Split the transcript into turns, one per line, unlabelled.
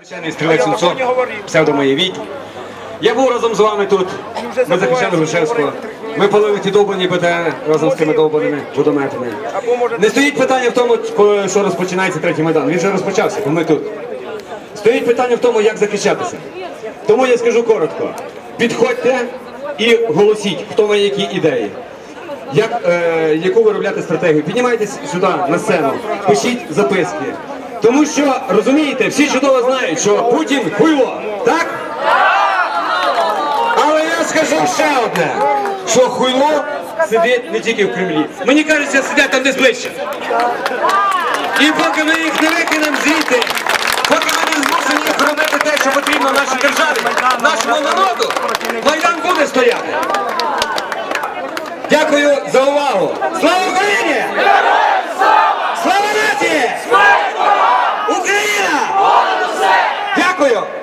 Звичайний стрілець Сунцов, псевдомоєвій. Я був разом з вами тут. Ми захищали Грушевського. Ми палили ті довбані БТР разом з тими довбаними водометами. Не стоїть питання в тому, що розпочинається третій майдан. Він вже розпочався, бо ми тут. Стоїть питання в тому, як захищатися. Тому я скажу коротко: підходьте і голосіть, хто має які ідеї. Як, е, яку виробляти стратегію? Піднімайтесь сюди на сцену, пишіть записки. Тому що розумієте, всі чудово знають, що Путін хуйло, так? Але я скажу ще одне, що хуйло сидить не тільки в Кремлі. Мені кажеться, сидять там десь ближче. І поки ми їх не викинемо звідти, поки ми не змусимо їх робити те, що потрібно нашій державі, нашому народу, Майдан буде стояти. Дякую за увагу. Слава Україні! Слава нації! Україна! Дякую!